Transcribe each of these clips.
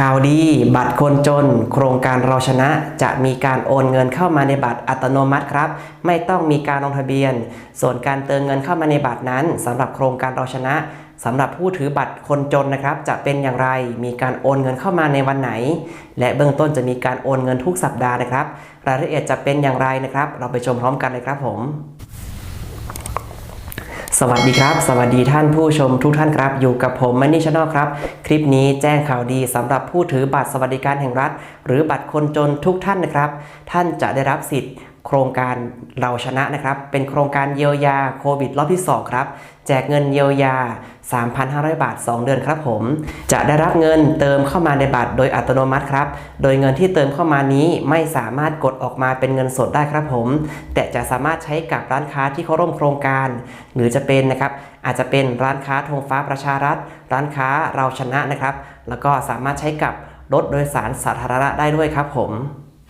ข่าวดีบัตรคนจน โครงการเราชนะจะมีการโอนเงินเข้ามาในบัตรอัตโนมัติครับ ไม่ต้องมีการลงทะเบียน ส่วนการเติมเงินเข้ามาในบัตรนั้นสำหรับโครงการเราชนะสำหรับผู้ถือบัตรคนจนนะครับ จะเป็นอย่างไร มีการโอนเงินเข้ามาในวันไหน และเบื้องต้นจะมีการโอนเงินทุกสัปดาห์นะครับ รายละเอียดจะเป็นอย่างไรนะครับ เราไปชมพร้อมกันเลยครับผม สวัสดีครับ สวัสดีท่านผู้ชมทุกท่านครับ อยู่กับผมมันนี่ชาแนลครับ คลิปนี้แจ้งข่าวดีสำหรับผู้ถือบัตรสวัสดิการแห่งรัฐ หรือบัตรคนจนทุกท่านนะครับ ท่านจะได้รับสิทธิ์ โครงการเราชนะนะครับ เป็นโครงการเยียวยาโควิดรอบที่ 2 ครับ แจกเงินเยียวยา 3,500 บาท 2 เดือนครับผม จะได้รับเงินเติมเข้ามาในบัตรโดยอัตโนมัติครับ โดยเงินที่เติมเข้ามานี้ไม่สามารถกดออกมาเป็นเงินสดได้ครับผม แต่จะสามารถใช้กับร้านค้าที่เขาร่วมโครงการ หรือจะเป็นนะครับ อาจจะเป็นร้านค้าธงฟ้าประชารัฐ ร้านค้าเราชนะนะครับ แล้วก็สามารถใช้กับรถโดยสารสาธารณะได้ด้วยครับผม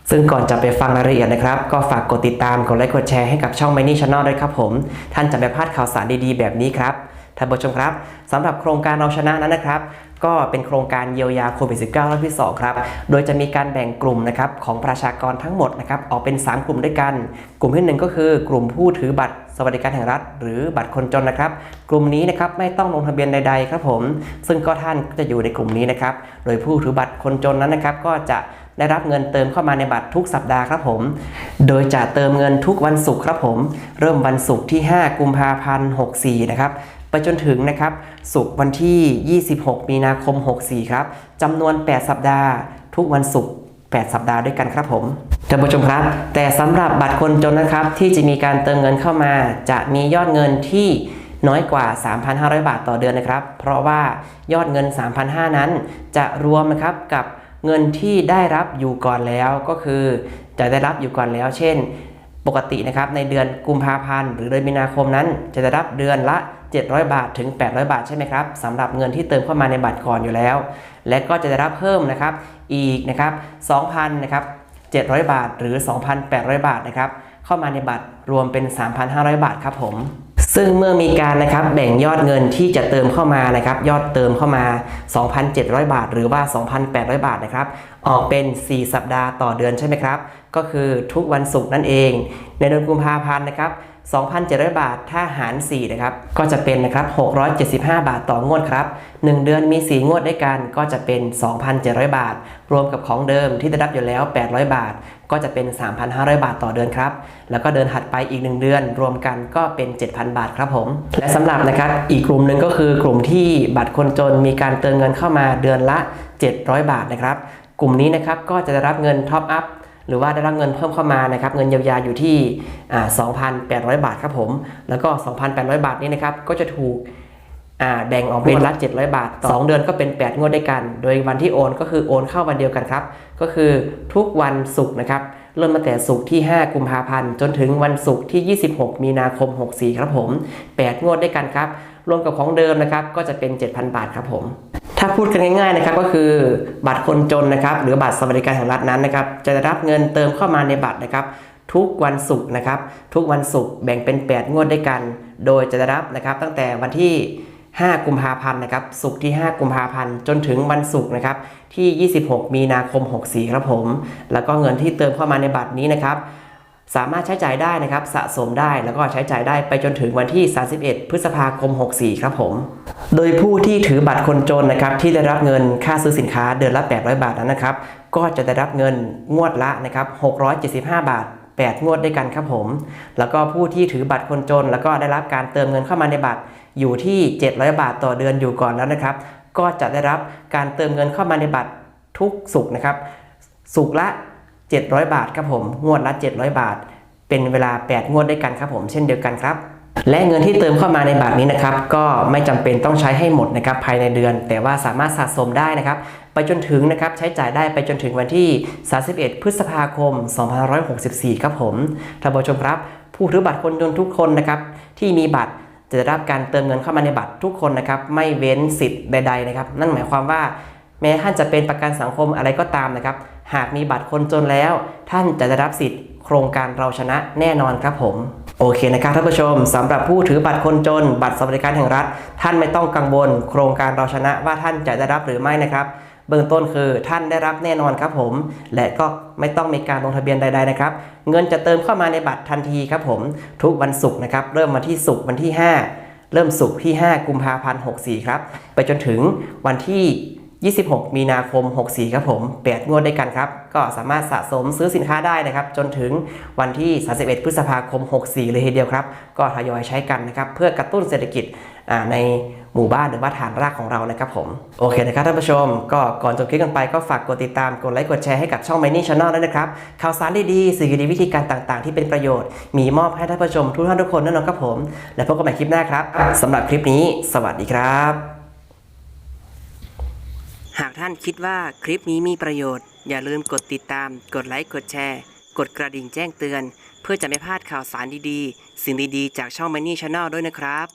ซึ่งก่อนจะไปฟังรายละเอียดนะครับ ก็ฝากกดติดตาม กดไลค์ กดแชร์ให้กับช่อง m ม n y Channel ด้วยครับผม ท่านจะไม่พลาดข่าวสารดีๆ แบบนี้ครับ ท่านผู้ชมครับสำหรับโครงการเราชนะนั้นนะครับ ก็เป็นโครงการเยียวยาโควิด -19 รอบที่ 2 ครับ โดยจะมีการแบ่งกลุ่มนะครับของประชากรทั้งหมดนะครับออกเป็น 3 กลุ่มด้วยกัน กลุ่มที่หนึ่งก็คือกลุ่มผู้ถือบัตรสวัสดิการแห่งรัฐ หรือบัตรคนจนนะครับ กลุ่มนี้นะครับไม่ต้องลงทะเบียนใดๆครับผม ซึ่งก็ท่านก็จะอยู่ในกลุ่มนี้นะครับ โดยผู้ถือบัตรคนจนนั้นนะครับก็จะ ได้รับเงินเติมเข้ามาในบัตรทุกสัปดาห์ครับผม โดยจะเติมเงินทุกวันศุกร์ครับผม เริ่มวันศุกร์ที่ 5 กุมภาพันธ์64 นะครับไปจนถึงนะครับศุกร์วันที่ 26 มีนาคม 64 ครับจำนวน 8 สัปดาห์ ทุกวันศุกร์8 สัปดาห์ด้วยกันครับผมท่านผู้ชมครับ แต่สำหรับบัตรคนจนนะครับ ที่จะมีการเติมเงินเข้ามา จะมียอดเงินที่น้อยกว่า 3,500 บาทต่อเดือนนะครับ เพราะว่ายอดเงิน 3,500 นั้นจะรวมนะครับกับ เงินที่ได้รับอยู่ก่อนแล้วก็คือจะได้รับอยู่ก่อนแล้ว เช่น ปกตินะครับในเดือนกุมภาพันธ์หรือเดือนมีนาคมนั้น จะได้รับเดือนละ 700 บาทถึง 800 บาทใช่ไหมครับสำหรับเงินที่เติมเข้ามาในบัตรก่อนอยู่แล้ว และก็จะได้รับเพิ่มนะครับอีกนะครับ2,000นะครับ700 บาทหรือ 2,800 บาทนะครับเข้ามาในบัตรรวมเป็น 3,500 บาทครับผม ซึ่งเมื่อมีการนะครับแบ่งยอดเงินที่จะเติมเข้ามานะครับยอดเติมเข้ามา 2,700 บาท หรือว่า 2,800 บาทนะครับออกเป็น 4 สัปดาห์ต่อเดือนใช่ไหมครับ ก็คือทุกวันศุกร์นั่นเอง ในเดือนกุมภาพันธ์นะครับ 2,700 บาทถ้าหาร 4 นะครับ ก็จะเป็นนะครับ 675 บาทต่องวดครับ 1 เดือนมี 4 งวดด้วยกันก็จะเป็น 2,700 บาท รวมกับของเดิมที่ได้รับอยู่แล้ว 800 บาท ก็จะเป็น 3,500 บาทต่อเดือนครับ แล้วก็เดินถัดไปอีก 1 เดือน รวมกันก็เป็น 7,000 บาทครับผม และสำหรับนะครับอีกกลุ่มหนึ่งก็คือกลุ่มที่บัตรคนจนมีการเติมเงินเข้ามาเดือนละ 700 บาทนะครับ กลุ่มนี้นะครับก็จะได้รับเงินท็อปอัพหรือว่าได้รับเงินเพิ่มเข้ามานะครับเงินเยียวยาอยู่ที่อ่า2,800 บาทครับผม แล้วก็ 2,800 บาทนี้นะครับก็จะถูก แบ่งออกเป็นละ 700 บาทต่อ2เดือนก็เป็น 8 งวดด้วยกัน โดยวันที่โอนก็คือโอนเข้าวันเดียวกันครับ ก็คือทุกวันศุกร์นะครับ เริ่มมาแต่ศุกร์ที่ 5 กุมภาพันธ์ จนถึงวันศุกร์ที่ 26 มีนาคม 64 ครับผม 8 งวดด้วยกันครับ รวมกับของเดิมนะครับ ก็จะเป็น 7,000 บาทครับผม ถ้าพูดกันง่ายๆนะครับ ก็คือบัตรคนจนนะครับ หรือบัตรสวัสดิการแห่งรัฐนั้นนะครับ จะได้รับเงินเติมเข้ามาในบัตรนะครับทุกวันศุกร์นะครับ ทุกวันศุกร์แบ่งเป็น 8 งวดด้วยกัน โดยจะได้รับนะครับตั้งแต่วันที่ 5 กุมภาพันธ์นะครับศุกร์ที่ 5 กุมภาพันธ์จนถึงวันศุกร์นะครับที่ 26 มีนาคม 64 ครับผม แล้วก็เงินที่เติมเข้ามาในบัตรนี้นะครับสามารถใช้จ่ายได้นะครับสะสมได้แล้วก็ใช้จ่ายได้ไปจนถึงวันที่ 31 พฤษภาคม 64 ครับผม โดยผู้ที่ถือบัตรคนจนนะครับที่ได้รับเงินค่าซื้อสินค้าเดือนละ 800 บาทนั้นนะครับ ก็จะได้รับเงินงวดละนะครับ675 บาท 8 งวดด้วยกันครับผม แล้วก็ผู้ที่ถือบัตรคนจน แล้วก็ได้รับการเติมเงินเข้ามาในบัตร อยู่ที่ 700 บาทต่อเดือนอยู่ก่อนแล้วนะครับ ก็จะได้รับการเติมเงินเข้ามาในบัตรทุกสุกนะครับ สุกละ 700 บาทครับผมงวดละ 700 บาท เป็นเวลา 8 งวดด้วยกันครับผมเช่นเดียวกันครับและเงินที่เติมเข้ามาในบัตรนี้นะครับ ก็ไม่จำเป็นต้องใช้ให้หมดนะครับภายในเดือน แต่ว่าสามารถสะสมได้นะครับ ไปจนถึงนะครับใช้จ่ายได้ไปจนถึงวันที่ 31 พฤษภาคม 2564 ครับผมท่านผู้ชมครับ ผู้ถือบัตรคนจนทุกคนนะครับที่มีบัตร จะได้รับการเติมเงินเข้ามาในบัตรทุกคนนะครับ ไม่เว้นสิทธิ์ใด ๆนะครับ นั่นหมายความว่า แม้ท่านจะเป็นประกันสังคมอะไรก็ตามนะครับ หากมีบัตรคนจนแล้ว ท่านจะได้รับสิทธิ์โครงการเราชนะแน่นอนครับผมโอเคนะครับท่านผู้ชมสำหรับผู้ถือบัตรคนจน บัตรสวัสดิการแห่งรัฐ ท่านไม่ต้องกังวล โครงการเราชนะว่าท่านจะได้รับหรือไม่นะครับ เบื้องต้นคือท่านได้รับแน่นอนครับผม และก็ไม่ต้องมีการลงทะเบียนใด ๆนะครับ เงินจะเติมเข้ามาในบัตรทันทีครับผมทุกวันศุกร์นะครับเริ่มวันที่ศุกร์วันที่ 5 เริ่มศุกร์ที่ 5 กุมภาพันธ์64 ครับ ไปจนถึงวันที่26 มีนาคม 64 ครับผม 8 งวดด้วยกันครับ ก็สามารถสะสมซื้อสินค้าได้นะครับ จนถึงวันที่ 31 พฤษภาคม 64 เลยทีเดียวครับ ก็ทยอยใช้กันนะครับ เพื่อกระตุ้นเศรษฐกิจ ในหมู่บ้านหรือว่าฐานรากของเรานะครับผม โอเคนะครับท่านผู้ชม ก็ก่อนจบคลิปกันไปก็ฝากกดติดตามกดไลค์กดแชร์ให้กับช่อง Mining Channel ด้วยนะครับ ข่าวสารดีๆ สื่อดีวิธีการต่างๆ ที่เป็นประโยชน์ มีมอบให้ท่านผู้ชมทุกท่านทุกคนแน่นอนครับผม และพบกันใหม่คลิปหน้าครับสำหรับคลิปนี้ สวัสดีครับ หากท่านคิดว่าคลิปนี้มีประโยชน์ อย่าลืมกดติดตาม กดไลค์กดแชร์ กดกระดิ่งแจ้งเตือน เพื่อจะไม่พลาดข่าวสารดีๆ สิ่งดีๆ จากช่อง Money Channel ด้วยนะครับ